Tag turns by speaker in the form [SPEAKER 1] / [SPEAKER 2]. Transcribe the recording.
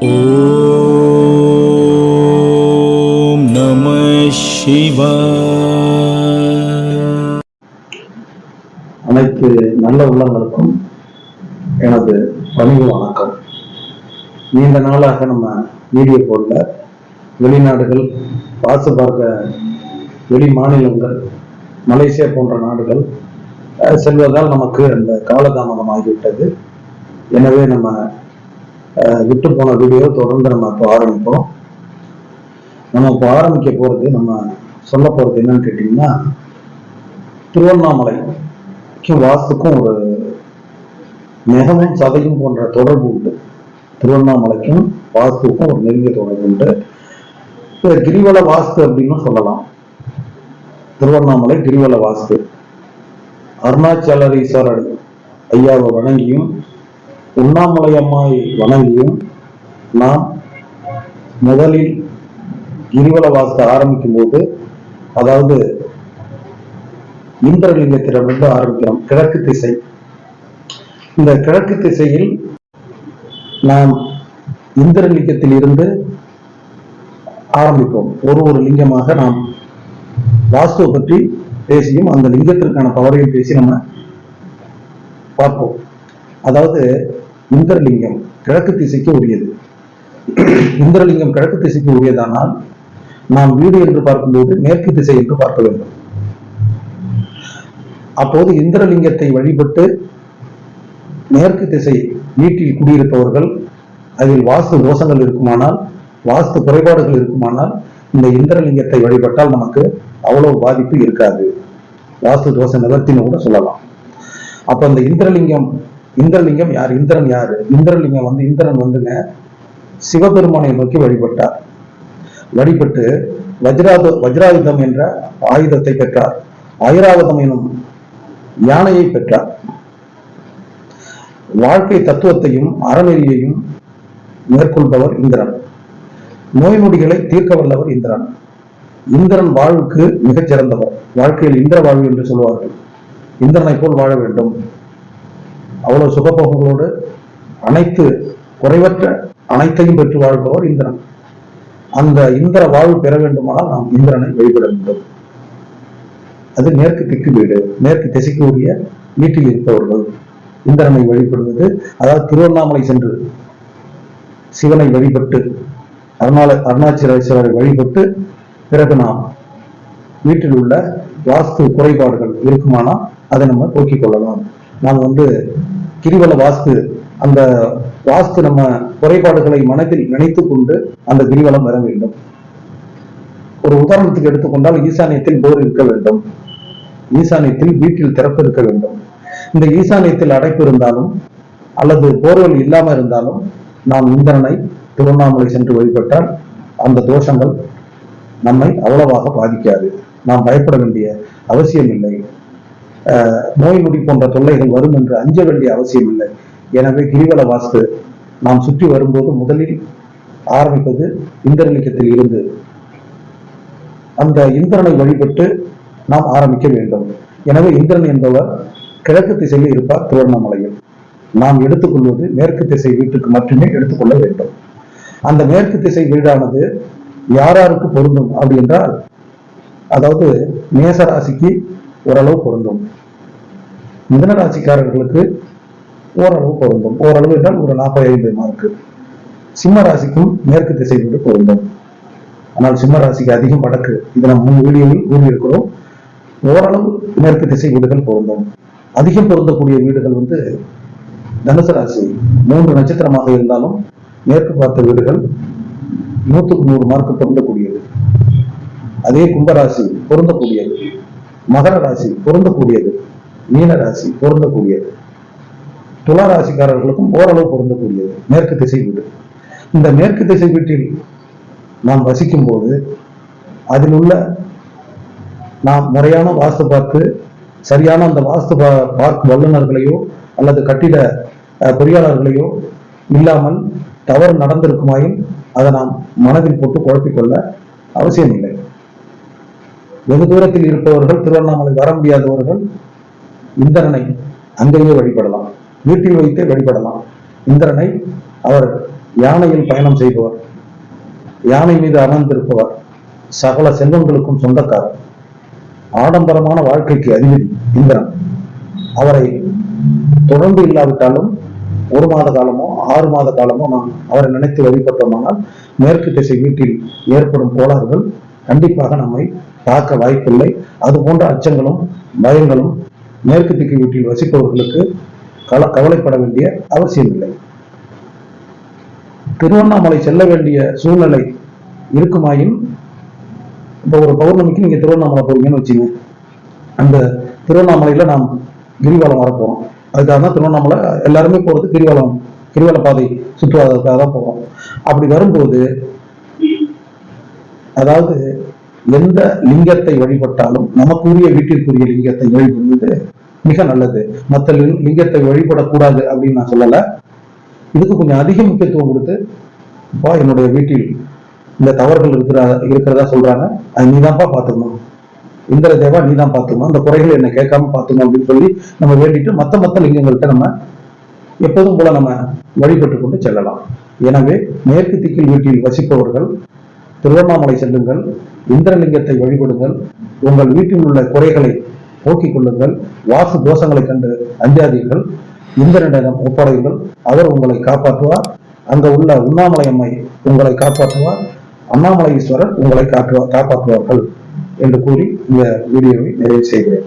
[SPEAKER 1] ஓம் நம சிவா
[SPEAKER 2] அனைத்து நல்ல உள்ளங்களுக்கும் எனது பணிவு வணக்கம். நீண்ட நாளாக நம்ம வீடியோ போல வெளிநாடுகள் வாசு பார்க்க வெளி மாநிலங்கள் மலேசியா போன்ற நாடுகள் செல்வதால் நமக்கு அந்த காலதாமதம் ஆகிவிட்டது. எனவே நம்ம விட்டு போன வீடியோ தொடர்ந்து நம்ம இப்போ ஆரம்பிப்போம். நம்ம இப்போ ஆரம்பிக்க போறது நம்ம சொல்ல போறது என்னன்னு கேட்டீங்கன்னா திருவண்ணாமலை வாசுக்கும் வாஸ்துக்கும் ஒரு மிகவும் சதையும் போன்ற தொடர்பு உண்டு. திருவண்ணாமலைக்கும் வாஸ்துக்கும் ஒரு நெருங்கிய தொடர்பு உண்டு. கிரிவல வாஸ்து அப்படின்னு சொல்லலாம். திருவண்ணாமலை கிரிவல வாஸ்து அருணாச்சலரீஸ்வரர் ஐயாவை வணங்கியும் உண்ணாமலையம்மாய் வணங்கியும் நாம் முதலில் கிரிவல வாசத்தை ஆரம்பிக்கும் போது அதாவது இந்திரலிங்கத்திடமிருந்து ஆரம்பிக்கிறோம். கிழக்கு திசை. இந்த கிழக்கு திசையில் நாம் இந்திரலிங்கத்தில் இருந்து ஆரம்பிப்போம். ஒரு ஒரு லிங்கமாக நாம் வாஸ்துவை பற்றி பேசியும் அந்த லிங்கத்திற்கான பவரையும் பேசி நம்ம பார்ப்போம். அதாவது இந்திரலிங்கம் கிழக்கு திசைக்கு உரியது. இந்திரலிங்கம் கிழக்கு திசைக்கு உரியதானால் நாம் வீடு என்று பார்க்கும்போது மேற்கு திசை என்று பார்க்க வேண்டும். அப்போது இந்திரலிங்கத்தை வழிபட்டு மேற்கு திசை வீட்டில் குடியிருப்பவர்கள் அதில் வாஸ்து தோஷங்கள் இருக்குமானால் வாஸ்து குறைபாடுகள் இருக்குமானால் இந்த இந்திரலிங்கத்தை வழிபட்டால் நமக்கு அவ்வளவு பாதிப்பு இருக்காது. வாஸ்து தோஷ நிவர்த்தின்னு கூட சொல்லலாம். அப்ப அந்த இந்திரலிங்கம் இந்திரலிங்கம் யார்? இந்திரன் யாரு? இந்திரலிங்கம் வந்து இந்திரன் வந்துங்க சிவபெருமானை நோக்கி வழிபட்டார். வழிபட்டு வஜ்ராத வஜ்ராயுதம் என்ற ஆயுதத்தை பெற்றார். ஐராவதம் எனும் யானையை பெற்றார். வாழ்க்கை தத்துவத்தையும் அறநெறியையும் மேற்கொள்பவர் இந்திரன். நோய் நொடிகளை தீர்க்க வல்லவர் இந்திரன். இந்திரன் வாழ்வுக்கு மிகச் சிறந்தவர் வாழ்க்கையில் இந்திர வாழ்வு என்று சொல்வார்கள். இந்திரனை போல் வாழ வேண்டும். அவ்வளவு சுகபோகங்களோடு அனைத்து குறைவற்ற அனைத்தையும் பெற்று வாழ்பவர் இந்திரன். அந்த இந்திர வாழ்வு பெற வேண்டுமானால் நாம் இந்திரனை வழிபட வேண்டும். அது மேற்கு திக்கு வீடு மேற்கு திசைக்கு உரிய வீட்டில் இருப்பவர்கள் இந்திரனை வழிபடுவது. அதாவது திருவண்ணாமலை சென்று சிவனை வழிபட்டு அருணால அருணாச்சலேஸ்வரரை வழிபட்டு பிறகு நாம் வீட்டில் உள்ள வாஸ்து குறைபாடுகள் இருக்குமானால் அதை நம்ம போக்கிக் கொள்ளலாம். நாம் வந்து கிரிவல வாஸ்து அந்த வாஸ்து நம்ம குறைபாடுகளை மனதில் நினைத்து கொண்டு அந்த கிரிவலம் வர வேண்டும். ஒரு உதாரணத்துக்கு எடுத்துக்கொண்டால் ஈசானியத்தில் போர் இருக்க வேண்டும். ஈசானியத்தில் வீட்டில் திறப்பு இருக்க வேண்டும். இந்த ஈசானியத்தில் அடைப்பு இருந்தாலும் அல்லது போர்வல் இல்லாமல் இருந்தாலும் நாம் இந்திரனை திருவண்ணாமலை சென்று வழிபட்டால் அந்த தோஷங்கள் நம்மை அவ்வளவாக பாதிக்காது. நாம் பயப்பட வேண்டிய அவசியம் இல்லை நோய் நொடி போன்ற தொல்லைகள் வரும் என்று அஞ்ச வேண்டிய அவசியம் இல்லை. எனவே கிரிவல வாஸ்து நாம் சுற்றி வரும்போது முதலில் ஆரம்பிப்பது இந்திரலிங்கத்தில் இருந்து. அந்த இந்திரனை வழிபட்டு நாம் ஆரம்பிக்க வேண்டும். எனவே இந்திரன் என்பவர் கிழக்கு திசையில் இருப்பார் திருவண்ணாமலையில். நாம் எடுத்துக்கொள்வது மேற்கு திசை வீட்டுக்கு மட்டுமே எடுத்துக்கொள்ள வேண்டும். அந்த மேற்கு திசை வீடானது யாராருக்கு பொருந்தும்? அப்படி என்றால் அதாவது மேசராசிக்கு ஓரளவு பொருந்தும். மிதன ராசிக்காரர்களுக்கு ஓரளவு பொருந்தும். ஓரளவு என்றால் ஒரு நாற்பது ஐம்பது மார்க்கு சிம்ம ராசிக்கும் மேற்கு திசை வீடு பொருந்தும். ஆனால் சிம்ம ராசிக்கு அதிகம் வடக்கு. இது நம்ம முன் வீடியோவில் கூறியிருக்கிறோம். ஓரளவு மேற்கு திசை வீடுகள் பொருந்தும். அதிகம் பொருந்தக்கூடிய வீடுகள் வந்து தனுசு ராசி. மூன்று நட்சத்திரமாக இருந்தாலும் மேற்கு பார்த்த வீடுகள் நூற்றுக்கு நூறு மார்க்கு பொருந்தக்கூடியது. அதே கும்பராசி பொருந்தக்கூடியது. மகர ராசி பொருந்தக்கூடியது. மீனராசி பொருந்தக்கூடியது. துலா ராசிக்காரர்களுக்கும் ஓரளவு பொருந்தக்கூடியது. மேற்கு திசை வீடு. இந்த மேற்கு திசை வீட்டில் நாம் வசிக்கும் போது அதில் உள்ள நாம் முறையான வாஸ்து பார்த்து சரியான அந்த வாஸ்து பா- பார்க்கும் வல்லுநர்களையோ அல்லது கட்டிட பொறியாளர்களையோ இல்லாமல் தவறு நடந்திருக்குமாயின் அதை நாம் மனதில் போட்டு குழப்பிக்கொள்ள அவசியமில்லை. வெகு தூரத்தில் இருப்பவர்கள் திருவண்ணாமலை வர முடியாதவர்கள் இந்திரனை அங்கேயே வழிபடலாம். வீட்டில் வைத்தே வழிபடலாம். இந்திரனை அவர் யானையில் பயணம் செய்பவர். யானை மீது அமர்ந்திருப்பவர். சகல செல்வங்களுக்கும் சொந்தக்காரர். ஆடம்பரமான வாழ்க்கைக்கு அதிபதி இந்திரன். அவரை தொடர்ந்து இல்லாவிட்டாலும் ஒரு மாத காலமோ ஆறு மாத காலமோ நாம் அவரை நினைத்து வழிபட்டோமானால் மேற்கு திசை வீட்டில் ஏற்படும் கோளாறுகள் கண்டிப்பாக நம்மை தாக்க வாய்ப்பில்லை. அது போன்ற அச்சங்களும் பயங்களும் மேற்கு திக்கு வீட்டில் வசிப்பவர்களுக்கு கல கவலைப்பட வேண்டிய அவசியமில்லை திருவண்ணாமலை செல்ல வேண்டிய சூழ்நிலை இருக்குமாயின் இப்போ ஒரு பௌர்ணமிக்கு நீங்க திருவண்ணாமலை போறீங்கன்னு வச்சுங்க. அந்த திருவண்ணாமலையில நாம் கிரிவலம் வரப்போகிறோம் அதுக்காக தான் திருவண்ணாமலை எல்லாருமே போறது கிரிவலம் கிரிவல பாதை சுற்றுவதற்காக தான் போகிறோம் அப்படி வரும்போது அதாவது எந்த லிங்கத்தை வழிபட்டாலும் நமக்குரிய வீட்டிற்குரிய லிங்கத்தை வழிபடுவது மிக நல்லது. மற்ற லிங்கத்தை வழிபடக்கூடாது அப்படின்னு நான் சொல்லல. இதுக்கு கொஞ்சம் அதிக முக்கியத்துவம் கொடுத்து இப்போ என்னுடைய வீட்டில் இந்த தவறுகள் இருக்கிற இருக்கிறதா சொல்றாங்க. அது நீதான்ப்பா பார்த்துக்கணும். இந்திர தேவா நீ தான் பார்த்துக்கணும். அந்த குறைகளை என்ன கேட்காம பார்த்துக்கணும் அப்படின்னு சொல்லி நம்ம வேண்டிட்டு மத்த மத்த லிங்கங்கள்கிட்ட நம்ம எப்போதும் போல நம்ம வழிபட்டு கொண்டு செல்லலாம். எனவே மேற்கு திக்கில் வீட்டில் வசிப்பவர்கள் திருவண்ணாமலை செல்லுங்கள். இந்திரலிங்கத்தை வழிபடுங்கள். உங்கள் வீட்டில் உள்ள குறைகளை போக்கிக் கொள்ளுங்கள். வாசு தோஷங்களை கண்டு அஞ்சாதீர்கள். இந்திரனிடம் ஒப்படையுங்கள். அவர் உங்களை காப்பாற்றுவார். அங்க உள்ள உண்ணாமலை அம்மை உங்களை காப்பாற்றுவார். அண்ணாமலை ஈஸ்வரர் உங்களை காட்டுவார் காப்பாற்றுவார்கள் என்று கூறி இந்த வீடியோவை நிறைவு செய்கிறேன்.